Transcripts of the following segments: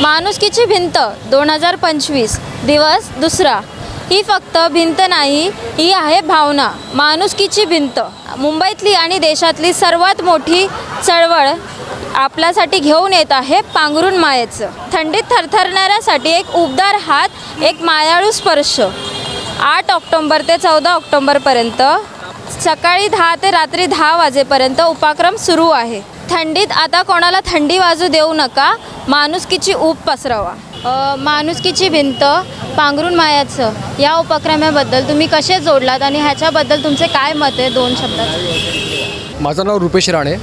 माणुसकीची भिंत दोन हजार पंचवीस दिवस दुसरा. ही फक्त भिंत नाही ही आहे भावना. माणुसकीची भिंत. मुंबईतली आणि देशातली सर्वात मोठी चळवळ आपल्यासाठी घेऊन येत आहे पांघरून मायेचं. थंडीत थरथरणाऱ्यासाठी एक उबदार हात एक मायाळू स्पर्श. आठ ऑक्टोंबर ते चौदा ऑक्टोंबरपर्यंत सकाळी दहा ते रात्री दहा वाजेपर्यंत उपक्रम सुरू आहे. थंडीत आता कोणाला थंडी वाजू देऊ नका. माणुसकीची ऊब पसरवा. माणुसकीची भिंत पांघरून मायाचं या उपक्रमाबद्दल तुम्ही कसे जोडलात आणि ह्याच्याबद्दल तुमचे काय मत आहे दोन शब्दात? माझं नाव रुपेश राणे.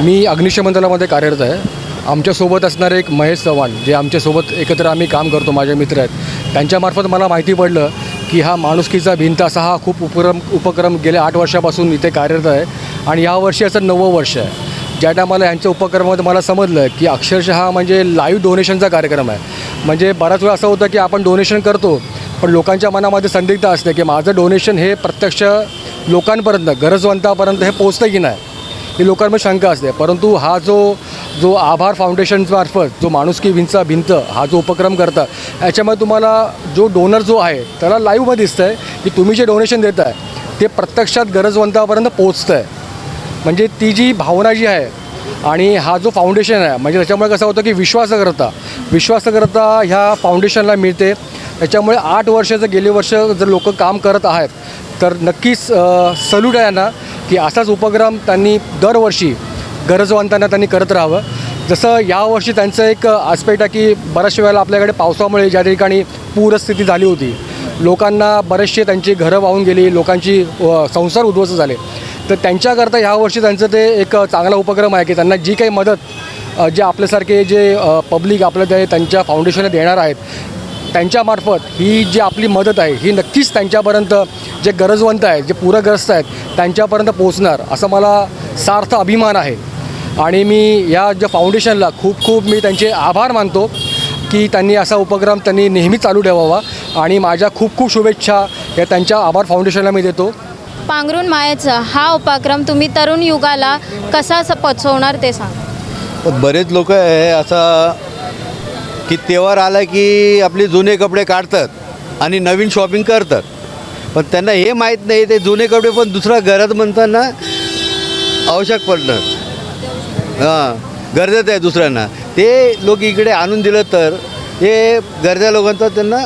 मी अग्निशमन दलामध्ये कार्यरत आहे. आमच्यासोबत असणारे एक महेश चव्हाण जे आमच्यासोबत एकत्र आम्ही काम करतो माझे मित्र आहेत. त्यांच्यामार्फत मला माहिती पडलं की हा माणुसकीचा भिंत असा हा खूप उपक्रम उपक्रम गेल्या आठ वर्षापासून इथे कार्यरत आहे. आणि यावर्षी वर्षी याचं नववं वर्ष आहे. ज्या टायमाला यांच्या उपक्रमामध्ये मला समजलं की अक्षरशः हा म्हणजे लाईव्ह डोनेशनचा कार्यक्रम आहे. म्हणजे बराच वेळा असं होतं की आपण डोनेशन करतो पण लोकांच्या मनामध्ये संदिग्ध असते की माझं डोनेशन हे प्रत्यक्ष लोकांपर्यंत गरजवंतापर्यंत हे पोचतं की नाही ही लोकांमध्ये शंका असते. परंतु हा जो जो आभार फाउंडेशनमार्फत जो माणुसकी भिंतचा भिंत हा जो उपक्रम करता याच्यामध्ये तुम्हाला जो डोनर जो आहे त्याला लाईव्हमध्ये दिसतं आहे की तुम्ही जे डोनेशन देत आहे ते प्रत्यक्षात गरजवंतापर्यंत पोचतं आहे म्हणजे ती जी भावना जी आहे आणि हा जो फाउंडेशन आहे म्हणजे त्याच्यामुळे कसं होतं की विश्वासकर्ता विश्वासकर्ता ह्या फाउंडेशनला मिळते. त्याच्यामुळे आठ वर्ष जर गेले वर्ष जर लोक काम करत आहेत तर नक्कीच सल्यूट आहे ना की असाच उपक्रम त्यांनी दरवर्षी गरजवंतांना त्यांनी करत राहावं. जसं यावर्षी त्यांचं एक आस्पेक्ट आहे की बऱ्याचशा वेळेला आपल्याकडे पावसामुळे ज्या ठिकाणी पूरस्थिती झाली होती लोकांना बरेचसे त्यांची घरं वाहून गेली लोकांची संसार उद्ध्वस्त झाले. तर त्यांच्याकरता ह्या वर्षी त्यांचं ते एक चांगला उपक्रम आहे की त्यांना जी काही मदत जे आपल्यासारखे जे पब्लिक आपलं ते त्यांच्या फाउंडेशनला देणार आहेत त्यांच्यामार्फत ही जी आपली मदत आहे ही नक्कीच त्यांच्यापर्यंत जे गरजवंत आहेत जे पूरग्रस्त आहेत त्यांच्यापर्यंत पोचणार असं मला सार्थ अभिमान आहे. आणि मी या ज्या फाउंडेशनला खूप खूप मी त्यांचे आभार मानतो की त्यांनी असा उपक्रम त्यांनी नेहमी चालू ठेवावा. आणि माझ्या खूप खूप शुभेच्छा या त्यांच्या आभार फाउंडेशनला मी देतो. पांघरून मायाचा. हा उपक्रम तुम्ही तरुण युगाला कसा स- पोचवणार ते सांगा. पण बरेच लोक आहे असा की तेव्हार आला की आपले जुने कपडे काढतात आणि नवीन शॉपिंग करतात. पण त्यांना हे माहीत नाही ते जुने कपडे पण दुसऱ्या घरात म्हणताना आवश्यक पडणार हां गरजेचं आहे दुसऱ्यांना. ते लोक इकडे आणून दिलं तर हे गरजा लोकांचा त्यांना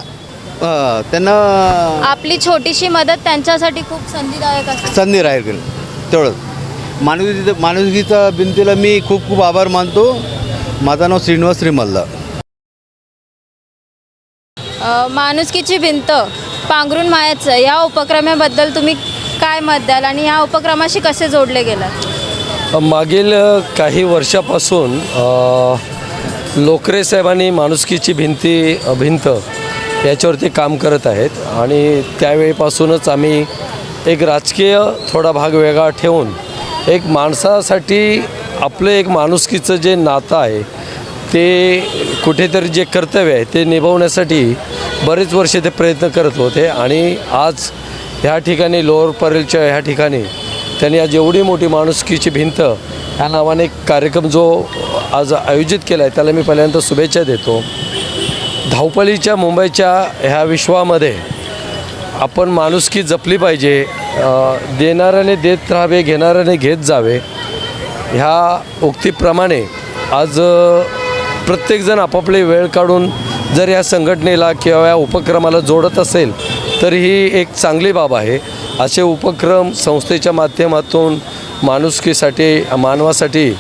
त्यांना आपली छोटीशी मदत त्यांच्यासाठी खूप संधीदायक असते. संधी राहील तेवढंच. माणुसकी माणुसकीचा भिंतीला मी खूप खूप आभार मानतो. माझं नाव श्रीनिवास श्रीमल्ला. अ, माणुसकीची भिंत पांघरून मायाचं या उपक्रमाबद्दल तुम्ही काय मत द्याल आणि या उपक्रमाशी कसे जोडले गेलात? मागील काही वर्षापासून अ, लोकरे साहेबांनी माणुसकीची भिंती भिंत याच्यावरती काम करत आहेत. आणि त्यावेळीपासूनच आम्ही एक राजकीय थोडा भाग वेगळा ठेवून एक माणसासाठी आपलं एक माणुसकीचं जे नातं आहे ते कुठेतरी जे कर्तव्य आहे ते निभावण्यासाठी बरेच वर्षे ते प्रयत्न करत होते. आणि आज ह्या ठिकाणी लोअर परेलच्या ह्या ठिकाणी त्यांनी आज एवढी मोठी माणुसकीची भिंत ह्या नावाने एक कार्यक्रम जो आज आयोजित केला आहे त्याला मी पहिल्यांदा शुभेच्छा देतो. धावपळीच्या मुंबईच्या ह्या विश्वामध्ये आपण माणुसकी जपली पाहिजे. देणाऱ्याने देत राहावे घेणाऱ्याने घेत जावे. ह्या उक्तीप्रमाणे आज प्रत्येकजण आपापली वेळ काढून जर या संघटनेला किंवा या उपक्रमाला जोडत असेल तर ही एक चांगली बाब आहे. असे उपक्रम संस्थेच्या माध्यमातून माणुसकीसाठी मानवासाठी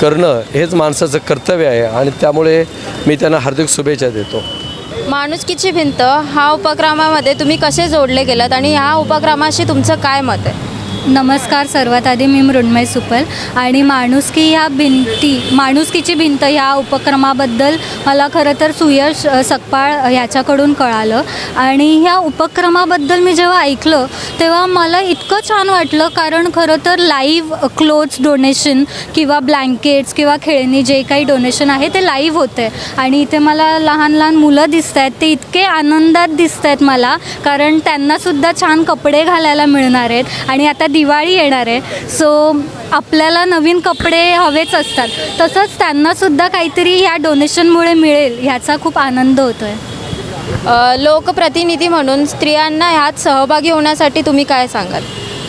करणं हेच माणसाचं कर्तव्य आहे आणि त्यामुळे मी त्यांना हार्दिक शुभेच्छा देतो. माणुसकीची भिंत हा उपक्रमामध्ये तुम्ही कसे जोडले गेलात आणि ह्या उपक्रमाशी तुमचं काय मत आहे? नमस्कार सर्वात आधी मी मृण्मय सुपल आणि माणुसकी ह्या भिंती माणुसकीची भिंत ह्या उपक्रमाबद्दल मला खरं तर सुयश सकपाळ ह्याच्याकडून कळालं. आणि ह्या उपक्रमाबद्दल मी जेव्हा ऐकलं तेव्हा मला इतकं छान वाटलं कारण खरं तर लाईव्ह क्लोथ्स डोनेशन किंवा ब्लँकेट्स किंवा खेळणी जे काही डोनेशन आहे ते लाईव्ह होतं आहे आणि इथे मला लहान लहान मुलं दिसत आहेत ते इतके आनंदात दिसत आहेत मला कारण त्यांनासुद्धा छान कपडे घालायला मिळणार आहेत. आणि आता दिवाळी येणार आहे. सो आपल्याला नवीन कपडे हवेच असतात. तसंच त्यांनासुद्धा काहीतरी ह्या डोनेशनमुळे मिळेल ह्याचा खूप आनंद होतो आहे लोकप्रतिनिधी म्हणून स्त्रियांना ह्यात सहभागी होण्यासाठी तुम्ही काय सांगाल?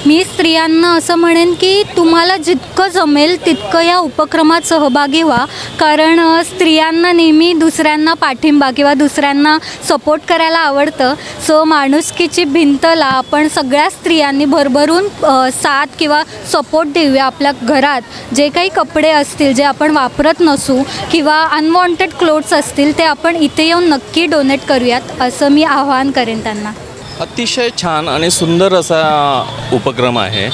मी स्त्रियांना असं म्हणेन की तुम्हाला जितकं जमेल तितकं या उपक्रमात सहभागी व्हा. कारण स्त्रियांना नेहमी दुसऱ्यांना पाठिंबा किंवा दुसऱ्यांना सपोर्ट करायला आवडतं. सो माणुसकीची भिंतला आपण सगळ्या स्त्रियांनी भरभरून साथ किंवा सपोर्ट देऊया आपल्या घरात. जे काही कपडे असतील जे आपण वापरत नसू किंवा अनवॉन्टेड क्लोथ्स असतील ते आपण इथे येऊन नक्की डोनेट करूयात असं मी आवाहन करेन त्यांना. अतिशय छान आणि सुंदर असा उपक्रम आहे.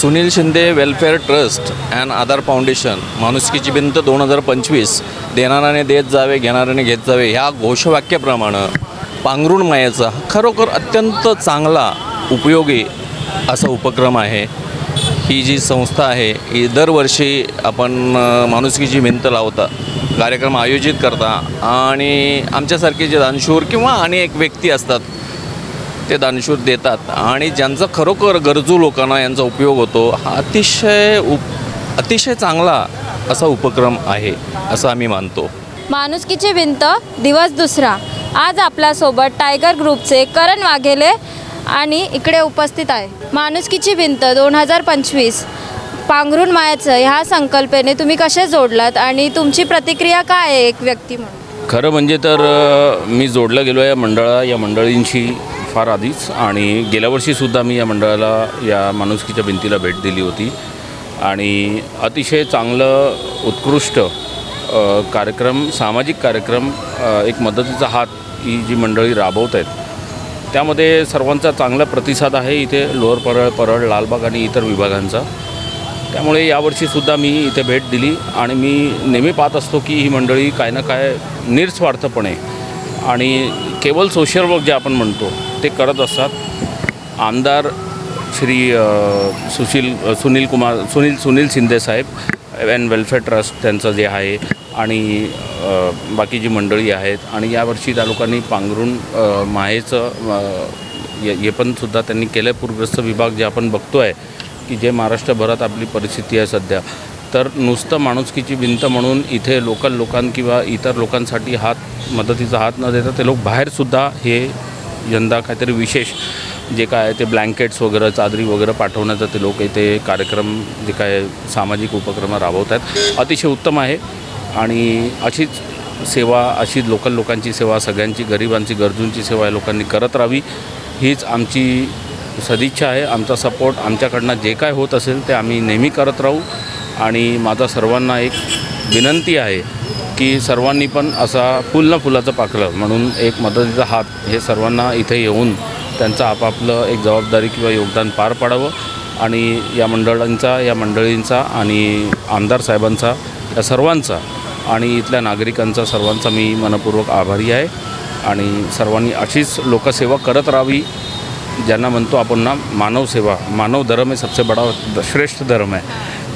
Sunil Shinde welfare trust and Aadhaar foundation माणुसकीची भिंत दोन हजार पंचवीस देणाऱ्याने देत जावे घेणाऱ्याने घेत जावे ह्या घोषवाक्याप्रमाणे पांघरुण मायाचा खरोखर अत्यंत चांगला उपयोगी असा उपक्रम आहे. ही जी संस्था आहे ही दरवर्षी आपण माणुसकीची भिंत लावता कार्यक्रम आयोजित करता आणि आमच्यासारखे जे दानशूर किंवा अनेक व्यक्ती असतात ते दानशूर देतात. आणि ज्यांचा खरोखर गरजू लोकांना यांचा उपयोग होतो हा अतिशय उप अतिशय चांगला असा उपक्रम आहे असं आम्ही मानतो. माणुसकीची भिंत दिवस दुसरा. आज आपल्यासोबत टायगर ग्रुपचे करण वाघेले आणि इकडे उपस्थित आहे. माणुसकीची भिंत दोन हजार पंचवीस. पांघरून मायाचं ह्या संकल्पने तुम्ही कसे जोडलात आणि तुमची प्रतिक्रिया काय आहे एक व्यक्ती म्हणून? खरं म्हणजे तर मी जोडलं गेलो या मंडळा या मंडळींशी. फार आधीच. आणि गेल्या वर्षीसुद्धा मी या मंडळाला या माणुसकीच्या भिंतीला भेट दिली होती. आणि अतिशय चांगलं उत्कृष्ट कार्यक्रम सामाजिक कार्यक्रम एक मदतीचा हात ही जी मंडळी राबवत आहेत त्यामध्ये सर्वांचा चांगला प्रतिसाद आहे इथे लोअर परळ परळ लालबाग आणि इतर विभागांचा. त्यामुळे यावर्षीसुद्धा मी इथे भेट दिली आणि मी नेहमी पाहत असतो की ही मंडळी काय ना काय निस्वार्थपणे आणि केवळ सोशल वर्क जे आपण म्हणतो ते करत असतात. आमदार Shri Sushil Sunil Kumar Sunil Sunil Shinde Saheb and welfare trust त्यांचं जे आहे आणि बाकीची बाकी जी मंडळी आहेत आणि यावर्षी त्या लोकांनी पांघरून माहेचं हे पण सुद्धा त्यांनी केलं आहे पूरग्रस्त विभाग जे आपण बघतो आहे की जे महाराष्ट्रभरात आपली परिस्थिती आहे सध्या. तर नुसतं माणुसकीची भिंत म्हणून इथे लोकल लोकां किंवा इतर लोकांसाठी हात मदतीचा हात न देता ते लोक बाहेरसुद्धा हे यंदा काहीतरी विशेष जे काय आहे ते ब्लँकेट्स वगैरे चादरी वगैरे पाठवण्याचा ते लोक इथे कार्यक्रम जे काय सामाजिक उपक्रम राबवत आहेत अतिशय उत्तम आहे. आणि अशीच सेवा अशी लोकल लोकांची सेवा सगळ्यांची गरिबांची गरजूंची सेवा या लोकांनी करत राहावी हीच आमची सदिच्छा आहे. आमचा सपोर्ट आमच्याकडनं जे काय होत असेल ते आम्ही नेहमी करत राहू. आणि माझा सर्वांना एक विनंती आहे की सर्वांनी पण असा फुल ना फुलाचं पाकलं म्हणून एक मदतीचा हात हे सर्वांना इथे येऊन त्यांचं आपापलं एक जबाबदारी किंवा योगदान पार पाडावं. आणि या मंडळांचा या मंडळींचा आणि आमदार साहेबांचा या सर्वांचा आणि इथल्या नागरिकांचा सर्वांचा मी मनपूर्वक आभारी आहे. आणि सर्वांनी अशीच लोकसेवा करत राहावी ज्यांना म्हणतो आपण ना मानव सेवा. मानव धर्म हे सबसे बड़ा श्रेष्ठ धर्म आहे.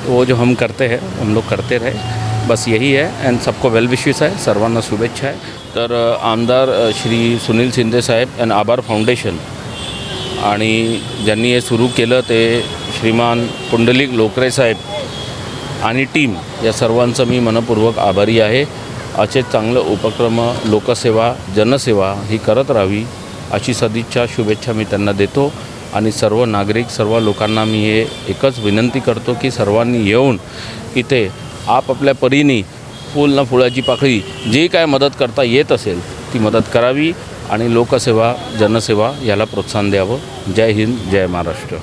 वो जो हम करते हैं हम लोग करते रहे. बस यही है एंड सबको वेल विशेस आहे सर्वांना शुभेच्छा आहे तर आमदार श्री सुनील शिंदे साहेब अँड आभार फाउंडेशन आणि ज्यांनी हे सुरू केलं ते श्रीमान पुंडलिक लोकरे साहेब आणि टीम या सर्वांचं मी मनपूर्वक आभारी आहे. असे चांगलं उपक्रम लोकसेवा जनसेवा ही करत राहावी अशी सदिच्छा शुभेच्छा मी त्यांना देतो. आणि सर्व नागरिक सर्व लोकांना मी हे एकच विनंती करतो की सर्वांनी येऊन इथे आपापल्या परीने फूल ना फुलाची पाकळी जी काय मदत करता येत असेल ती मदत करावी आणि लोकसेवा जनसेवा याला प्रोत्साहन द्यावं. जय हिंद जय महाराष्ट्र.